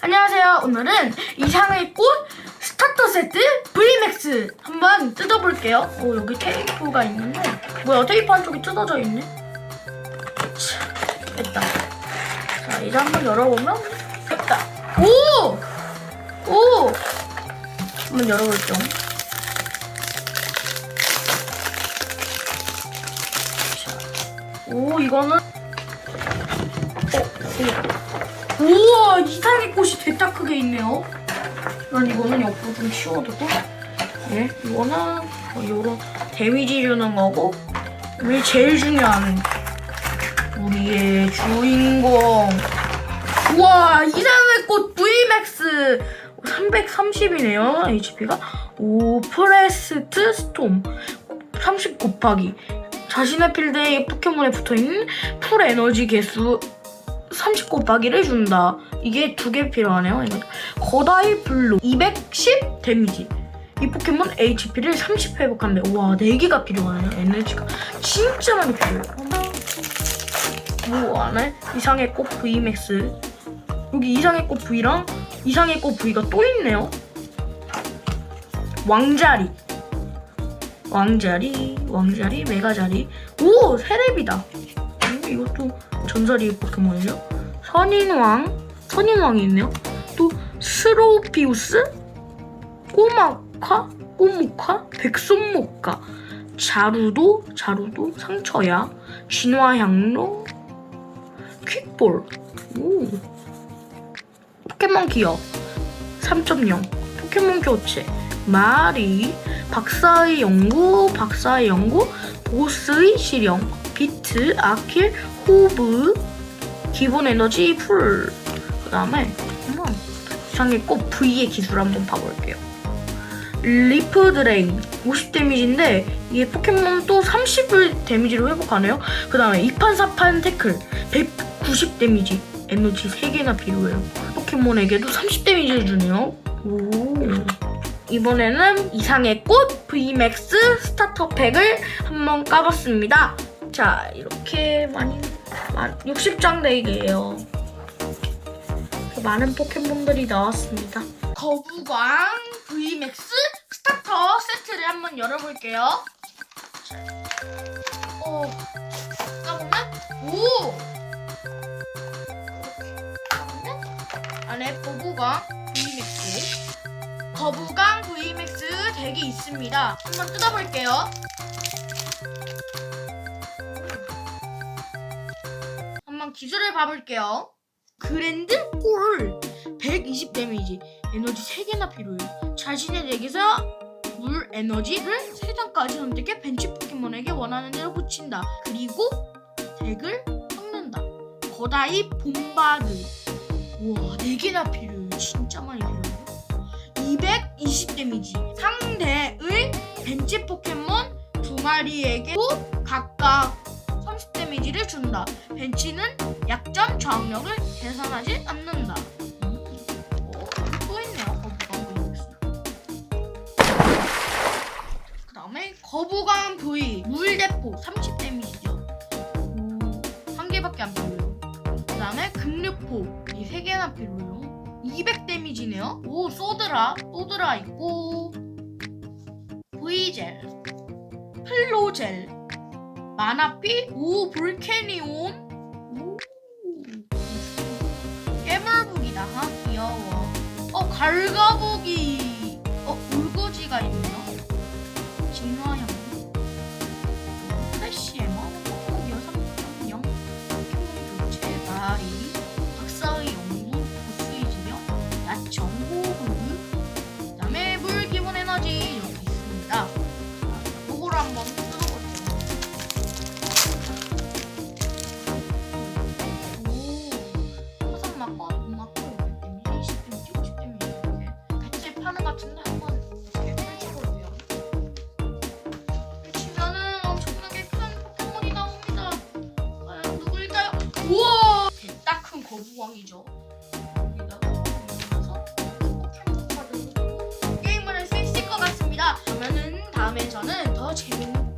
안녕하세요. 오늘은 이상의 꽃 스타터 세트 VMAX 한번 뜯어볼게요. 오, 여기 테이프가 있는데 뭐야 테이프 한쪽이 뜯어져 있네. 자, 됐다. 자 이제 한번 열어보면 됐다. 오! 오! 한번 열어볼게요. 자, 오 이거는 어, 오. 우와 이상의 꽃이 됐다 크게 있네요. 난 이거는 옆으로 좀 치워두고 예 이거는 뭐 요런 데미지 주는 거고 우리 제일 중요한 우리의 주인공. 우와 이상의 꽃 VMAX 330이네요 HP가. 오 프레스트 스톰. 30 곱하기. 자신의 필드에 포켓몬에 붙어있는 풀 에너지 개수 30 곱하기를 준다. 이게 두 개 필요하네요. 이거. 거다이 블루 210 데미지. 이 포켓몬 HP를 30 회복한대. 우와, 4개가 필요하네요. 에너지가 진짜 많이 필요해요. 뭐 안에 이상의 꽃 VMAX. 여기 이상의 꽃 V랑 이상의 꽃 V가 또 있네요. 왕자리. 왕자리, 왕자리, 메가자리. 오, 세렙이다. 음, 이것도 전설이 포켓몬이죠. 선인왕, 선인왕이 있네요. 또 스로피우스, 꼬마카, 꼬무카, 백손목카, 자루도, 자루도, 상처야, 진화향로, 퀵볼. 오. 포켓몬 기어. 3.0 포켓몬 교체. 마리. 박사의 연구 박사의 연구. 보스의 실형. 비트 아킬 호브 기본 에너지 풀 그 다음에 한번 이상의 꽃 V의 기술 한번 봐볼게요. 리프 드레인 50 데미지인데 이게 포켓몬 또 30을 데미지로 회복하네요. 그 다음에 2판 4판 태클 190 데미지 에너지 3개나 필요해요. 포켓몬에게도 30 데미지를 주네요. 오. 이번에는 이상의 꽃 VMAX 스타터 팩을 한번 까봤습니다. 자, 이렇게 많이, 60장 덱이에요. 많은 포켓몬들이 나왔습니다. 거부광 VMAX 스타터 세트를 한번 열어볼게요. 자, 어, 까보면, 오! 안에 거부광 VMAX 거부강 VMAX 덱이 있습니다. 한번 뜯어볼게요. 기술을 봐볼게요. 그랜드 꿀120 데미지 에너지 3개나 필요해요. 자신의 덱에서 물 에너지를 3장까지 선택해 벤치 포켓몬에게 원하는 대로 붙인다. 그리고 덱을 섞는다. 거다이 봄바드 우와 4개나 필요해요. 진짜 많이 필요해요. 220 데미지 상대의 벤치 포켓몬 두 마리에게도 각각 30 데미지를 준다. 벤치는 약점 저항력을 계산하지 않는다. 음. 오, 또 있네요. 거부감 V. 그 다음에 거부감 V 물대포 30 데미지죠. 오, 한 개밖에 안 필요해요. 그 다음에 급류포 이 세 개나 필요해요. 200 데미지네요. 오, 소드라. 소드라 있고. V젤. 플로젤. 마나피. 오, 볼케니온. 오. 깨물북이다. 하, 귀여워. 어, 갈가보기. 카드를 게임을 있을 것 같습니다. 그러면은 다음에 저는 더 재밌는